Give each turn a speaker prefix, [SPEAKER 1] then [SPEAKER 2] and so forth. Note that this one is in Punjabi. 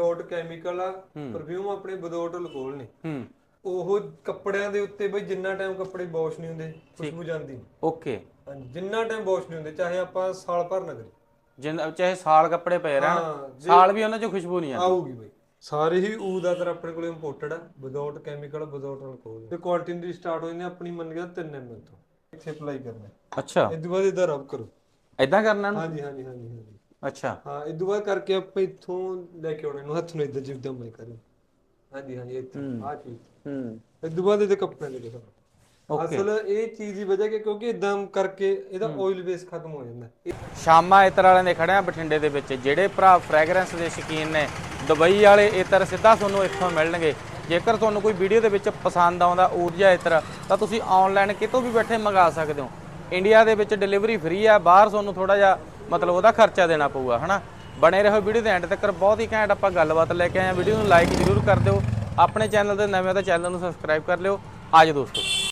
[SPEAKER 1] ਵਿਦਆਊਟ ਕੈਮੀਕਲ ਆ ਪਰਫਿਊਮ ਆਪਣੇ ਵਿਦਆਊਟ ਅਲਕੋਹਲ ਨੇ।
[SPEAKER 2] ਹੂੰ।
[SPEAKER 1] ਉਹ ਕੱਪੜਿਆਂ ਦੇ ਉੱਤੇ ਬਈ ਜਿੰਨਾ ਟਾਈਮ ਕੱਪੜੇ ਵਾਸ਼ ਨਹੀਂ ਹੁੰਦੇ ਖੁਸ਼ਬੂ ਜਾਂਦੀ। ਨਹੀਂ।
[SPEAKER 2] ਓਕੇ।
[SPEAKER 1] ਹਾਂਜੀ ਜਿੰਨਾ ਟਾਈਮ ਵਾਸ਼ ਨਹੀਂ ਹੁੰਦੇ ਚਾਹੇ ਆਪਾਂ ਸਾਲ ਭਰ ਨਾ ਕਰੀਏ।
[SPEAKER 2] ਜਿੰਨ ਚਾਹੇ ਸਾਲ ਕੱਪੜੇ ਪਏ ਰਹਿਣ ਸਾਲ ਵੀ ਉਹਨਾਂ 'ਚ ਖੁਸ਼ਬੂ ਨਹੀਂ ਆਉਂਦੀ।
[SPEAKER 1] ਆਊਗੀ ਬਈ। ਸਾਰੇ ਹੀ ਊ ਦਾ ਤਰ ਆਪਣੇ ਕੋਲੇ ਇੰਪੋਰਟਡ ਆ ਵਿਦਆਊਟ ਕੈਮੀਕਲ ਵਿਦਆਊਟ ਅਲਕੋਹਲ ਤੇ ਕੁਆਂਟੀਟੀ ਸਟਾਰਟ ਹੋ ਜਾਂਦੀ ਆ ਆਪਣੀ ਮੰਨ ਗਿਆ 3 ml ਤੋਂ। ਇੱਥੇ ਅਪਲਾਈ ਕਰਨਾ।
[SPEAKER 2] ਅੱਛਾ।
[SPEAKER 1] ਇਸ ਤੋਂ ਬਾਅਦ ਇਹਦਾ ਰਬ ਕਰੋ।
[SPEAKER 2] ਐਦਾਂ ਕਰਨਾ
[SPEAKER 1] ਹਾਂਜੀ ਹਾਂਜੀ ਹਾਂਜੀ।
[SPEAKER 2] ਅੱਛਾ।
[SPEAKER 1] ਹਾਂ ਤੋਂ ਬਾਅਦ ਕਰਕੇ ਆਪਾਂ ਇੱਥੋਂ ਲੈ ਕੇ ਆਉਣੇ ਨੂੰ ਹੱਥ ਨੂੰ ਇਦਾਂ ਜਿੱਦਾਂ ਮੈਂ ਕਰੀ ਹਾਂਜੀ ਹਾਂਜੀ ਇੱਥੇ ਆ ਚੀਜ਼। ਤੋਂ ਬਾਅਦ ਇਹਦੇ ਕੱਪੜੇ ਲੈ ਕੇ ਸਾਨੂੰ ਅਸਲ ਇਹ ਚੀਜ਼ ਦੀ ਵਜ੍ਹਾ ਕਿ ਕਿਉਂਕਿ ਇਦਾਂ ਕਰਕੇ ਇਹਦਾ ਆਇਲ ਬੇਸ ਖਤਮ ਹੋ ਜਾਂਦਾ। ਇਹ
[SPEAKER 2] ਸ਼ਾਮਾ ਇਤਰ ਵਾਲਿਆਂ ਦੇ ਖੜੇ ਆ ਬਠਿੰਡੇ ਦੇ ਵਿੱਚ ਜਿਹੜੇ ਭਰਾ ਫ੍ਰੈਗਰੈਂਸ ਦੇ ਸ਼ੌਕੀਨ ਨੇ ਦੁਬਈ ਵਾਲੇ ਇਤਰ ਸਿੱਧਾ ਤੁਹਾਨੂੰ ਇੱਥੋਂ ਮਿਲਣਗੇ। ਜੇਕਰ ਤੁਹਾਨੂੰ ਕੋਈ ਵੀਡੀਓ ਦੇ ਵਿੱਚ ਪਸੰਦ ਆਉਂਦਾ ਊਰਜਾ ਇਤਰ ਤਾਂ ਤੁਸੀਂ ਆਨਲਾਈਨ ਕਿਤੋਂ ਵੀ ਬੈਠੇ ਮੰਗਾ ਸਕਦੇ ਹੋ। ਇੰਡੀਆ ਦੇ ਵਿੱਚ ਡਿਲੀਵਰੀ ਫ੍ਰੀ ਆ ਬਾਹਰ ਤੁਹਾਨੂੰ ਥੋੜਾ ਜਿਹਾ ਮਤਲਬ ਉਹਦਾ ਖਰਚਾ ਦੇਣਾ ਪਊਗਾ, ਹਨਾ? ਬਣੇ ਰਹੋ ਵੀਡੀਓ ਦੇ ਐਂਡ ਤੱਕ, ਬਹੁਤ ਹੀ ਘੈਂਟ ਆਪਾਂ ਗੱਲਬਾਤ ਲੈ ਕੇ ਆਏ ਆ ਵੀਡੀਓ ਨੂੰ ਲਾਈਕ ਜ਼ਰੂਰ ਕਰ ਦਿਓ। ਆਪਣੇ ਚੈਨਲ ਦੇ ਨਵੇਂ ਤਾਂ ਚੈਨਲ ਨੂੰ ਸਬਸਕ੍ਰਾਈਬ ਕਰ ਲਿਓ। ਆਜੋ ਦੋਸਤੋ।